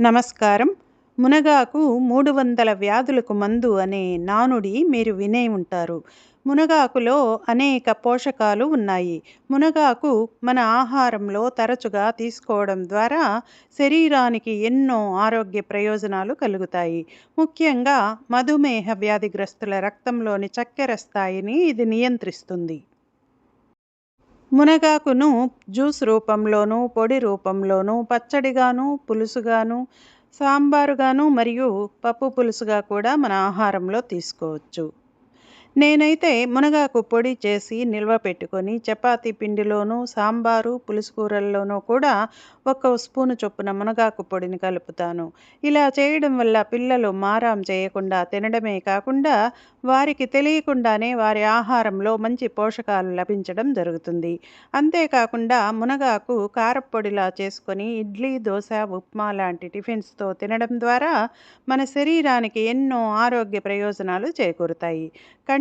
నమస్కారం. మునగాకు మూడు వందల వ్యాధులకు మందు అనే నానుడి మీరు వినే ఉంటారు. మునగాకులో అనేక పోషకాలు ఉన్నాయి. మునగాకు మన ఆహారంలో తరచుగా తీసుకోవడం ద్వారా శరీరానికి ఎన్నో ఆరోగ్య ప్రయోజనాలు కలుగుతాయి. ముఖ్యంగా మధుమేహ వ్యాధిగ్రస్తుల రక్తంలోని చక్కెర స్థాయిని ఇది నియంత్రిస్తుంది. మునగాకును జ్యూస్ రూపంలోను పొడి రూపంలోను పచ్చడిగాను పులుసుగాను సాంబారుగాను మరియు పప్పు పులుసుగా కూడా మన ఆహారంలో తీసుకోవచ్చు. నేనైతే మునగాకు పొడి చేసి నిల్వ పెట్టుకొని చపాతీ పిండిలోనూ సాంబారు పులుసు కూరల్లోనూ కూడా ఒక్క స్పూను చొప్పున మునగాకు పొడిని కలుపుతాను. ఇలా చేయడం వల్ల పిల్లలు మారాం చేయకుండా తినడమే కాకుండా వారికి తెలియకుండానే వారి ఆహారంలో మంచి పోషకాలు లభించడం జరుగుతుంది. అంతేకాకుండా మునగాకు కారప్పొడిలా చేసుకొని ఇడ్లీ దోశ ఉప్మా లాంటి టిఫిన్స్తో తినడం ద్వారా మన శరీరానికి ఎన్నో ఆరోగ్య ప్రయోజనాలు చేకూరుతాయి.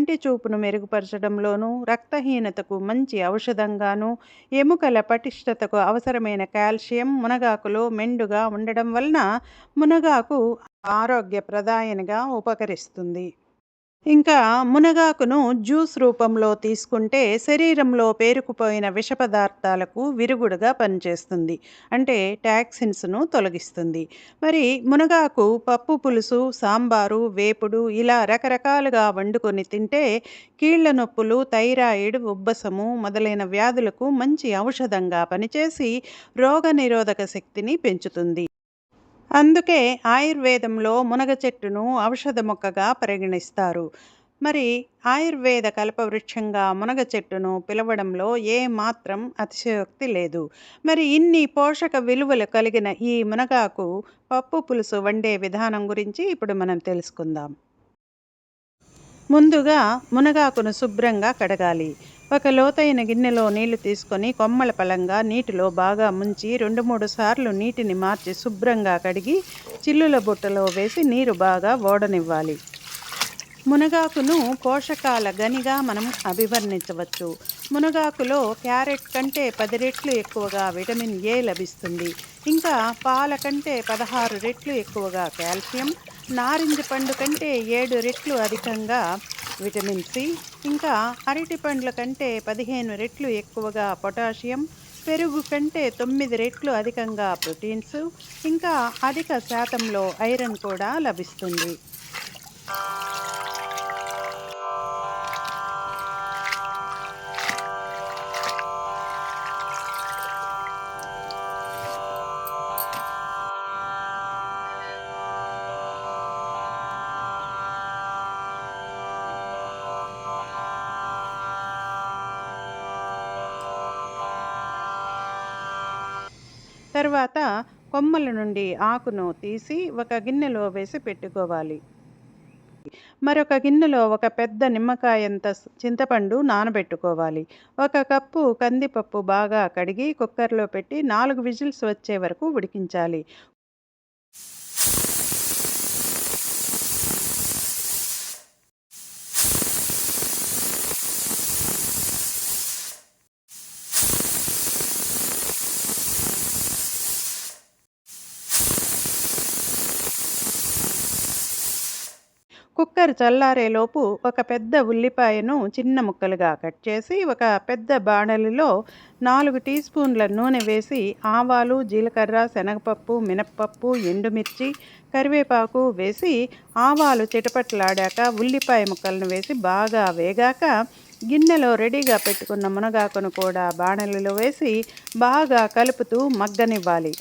కంటి చూపును మెరుగుపరచడంలోనూ రక్తహీనతకు మంచి ఔషధంగాను ఎముకల పటిష్టతకు అవసరమైన కాల్షియం మునగాకులో మెండుగా ఉండడం వలన మునగాకు ఆరోగ్య ప్రదాయనిగా ఉపకరిస్తుంది. ఇంకా మునగాకును జ్యూస్ రూపంలో తీసుకుంటే శరీరంలో పేరుకుపోయిన విష పదార్థాలకు విరుగుడుగా పనిచేస్తుంది. అంటే టాక్సిన్స్ను తొలగిస్తుంది. మరి మునగాకు పప్పు పులుసు సాంబారు వేపుడు ఇలా రకరకాలుగా వండుకొని తింటే కీళ్ళ నొప్పులు థైరాయిడ్ ఉబ్బసము మొదలైన వ్యాధులకు మంచి ఔషధంగా పనిచేసి రోగనిరోధక శక్తిని పెంచుతుంది. అందుకే ఆయుర్వేదంలో మునగ చెట్టును ఔషధ మొక్కగా పరిగణిస్తారు. మరి ఆయుర్వేద కల్పవృక్షంగా మునగ చెట్టును పిలవడంలో ఏ మాత్రం అతిశయోక్తి లేదు. మరి ఇన్ని పోషక విలువలు కలిగిన ఈ మునగాకు పప్పు పులుసు వండే విధానం గురించి ఇప్పుడు మనం తెలుసుకుందాం. ముందుగా మునగాకును శుభ్రంగా కడగాలి. ఒక లోతైన గిన్నెలో నీళ్ళు తీసుకొని కొమ్మల పలంగా నీటిలో బాగా ముంచి రెండు మూడు సార్లు నీటిని మార్చి శుభ్రంగా కడిగి చిల్లుల బుట్టలో వేసి నీరు బాగా ఓడనివ్వాలి మునగాకును పోషకాల గనిగా మనం అభివర్ణించవచ్చు. మునగాకులో క్యారెట్ కంటే పది రెట్లు ఎక్కువగా విటమిన్ ఏ లభిస్తుంది. ఇంకా పాల కంటే పదహారు రెట్లు ఎక్కువగా కాల్షియం నారింజ పండు కంటే ఏడు రెట్లు అధికంగా విటమిన్ సి. ఇంకా అరటి పండ్ల కంటే పదిహేను రెట్లు ఎక్కువగా పొటాషియం పెరుగు కంటే తొమ్మిది రెట్లు అధికంగా ప్రోటీన్స్ ఇంకా అధిక శాతంలో ఐరన్ కూడా లభిస్తుంది. తర్వాత కొమ్మల నుండి ఆకును తీసి ఒక గిన్నెలో వేసి పెట్టుకోవాలి. మరొక గిన్నెలో ఒక పెద్ద నిమ్మకాయంత చింతపండు నానబెట్టుకోవాలి. ఒక కప్పు కందిపప్పు బాగా కడిగి కుక్కర్లో పెట్టి నాలుగు విజిల్స్ వచ్చే వరకు ఉడికించాలి. కుక్కర్ చల్లారేలోపు ఒక పెద్ద ఉల్లిపాయను చిన్న ముక్కలుగా కట్ చేసి ఒక పెద్ద బాణలిలో నాలుగు టీ స్పూన్ల నూనె వేసి ఆవాలు జీలకర్ర శనగపప్పు మినప్పప్పు ఎండుమిర్చి కరివేపాకు వేసి ఆవాలు చిటపట్లాడాక ఉల్లిపాయ ముక్కలను వేసి బాగా వేగాక గిన్నెలో రెడీగా పెట్టుకున్న మునగాకును కూడా బాణలిలో వేసి బాగా కలుపుతూ మగ్గనివ్వాలి.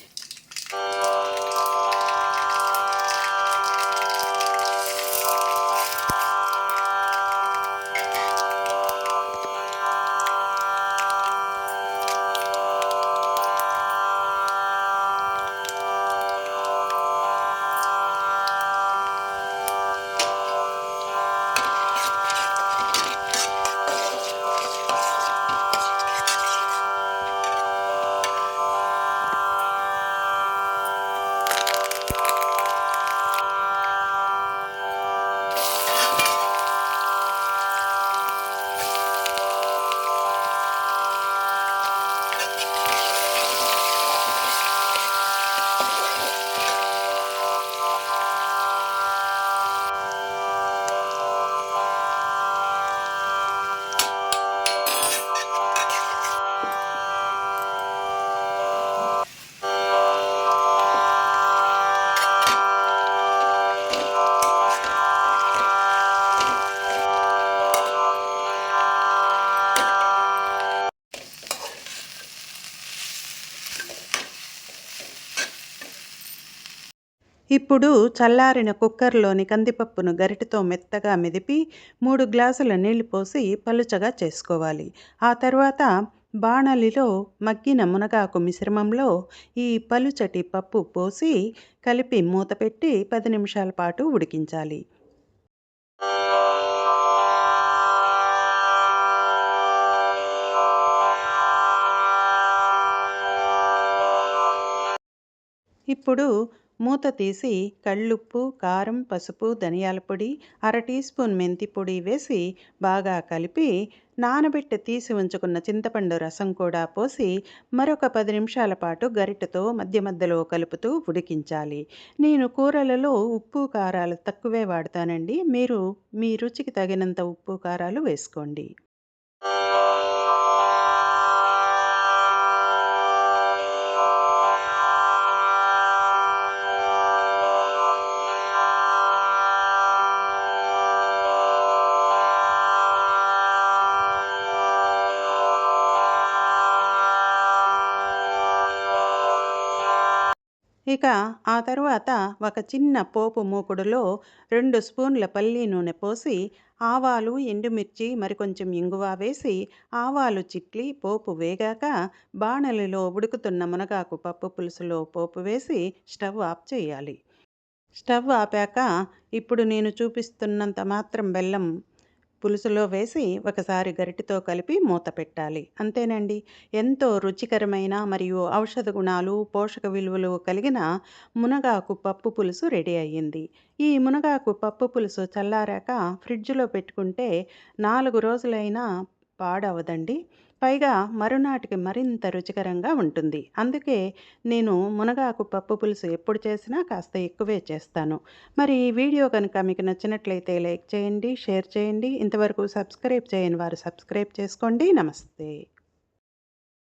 ఇప్పుడు చల్లారిన కుక్కర్లోని కందిపప్పును గరిటతో మెత్తగా మెదిపి మూడు గ్లాసుల నీళ్ళు పోసి పలుచగా చేసుకోవాలి. ఆ తర్వాత బాణలిలో మగ్గిన మునగాకు మిశ్రమంలో ఈ పలుచటి పప్పు పోసి కలిపి మూత పెట్టి పది నిమిషాల పాటు ఉడికించాలి. ఇప్పుడు మూత తీసి కళ్ళుప్పు కారం పసుపు ధనియాల పొడి అర టీ స్పూన్ మెంతి పొడి వేసి బాగా కలిపి నానబెట్టి తీసి ఉంచుకున్న చింతపండు రసం కూడా పోసి మరొక పది నిమిషాల పాటు గరిటతో మధ్య మధ్యలో కలుపుతూ ఉడికించాలి. నేను కూరలలో ఉప్పు కారాలు తక్కువే వాడతానండి. మీరు మీ రుచికి తగినంత ఉప్పు కారాలు వేసుకోండి. ఇక ఆ తర్వాత ఒక చిన్న పోపు మూకుడులో రెండు స్పూన్ల పల్లీ నూనె పోసి ఆవాలు ఎండుమిర్చి మరికొంచెం ఇంగువ వేసి ఆవాలు చిట్లి పోపు వేగాక బాణలిలో ఉడుకుతున్న మునగాకు పప్పు పులుసులో పోపు వేసి స్టవ్ ఆఫ్ చేయాలి. స్టవ్ ఆపాక ఇప్పుడు నేను చూపిస్తున్నంత మాత్రం బెల్లం పులుసులో వేసి ఒకసారి గరిటితో కలిపి మూత పెట్టాలి. అంతేనండి. ఎంతో రుచికరమైన మరియు ఔషధ గుణాలు పోషక విలువలు కలిగిన మునగాకు పప్పు పులుసు రెడీ అయ్యింది. ఈ మునగాకు పప్పు పులుసు చల్లారాక ఫ్రిడ్జ్లో పెట్టుకుంటే నాలుగు రోజులైనా పాడవదండి. పైగా మరునాటికి మరింత రుచికరంగా ఉంటుంది. అందుకే నేను మునగాకు పప్పు పులుసు ఎప్పుడు చేసినా కాస్త ఎక్కువే చేస్తాను. మరి ఈ వీడియో కనుక మీకు నచ్చినట్లయితే లైక్ చేయండి షేర్ చేయండి. ఇంతవరకు సబ్స్క్రైబ్ చేయని వారు సబ్స్క్రైబ్ చేసుకోండి. నమస్తే.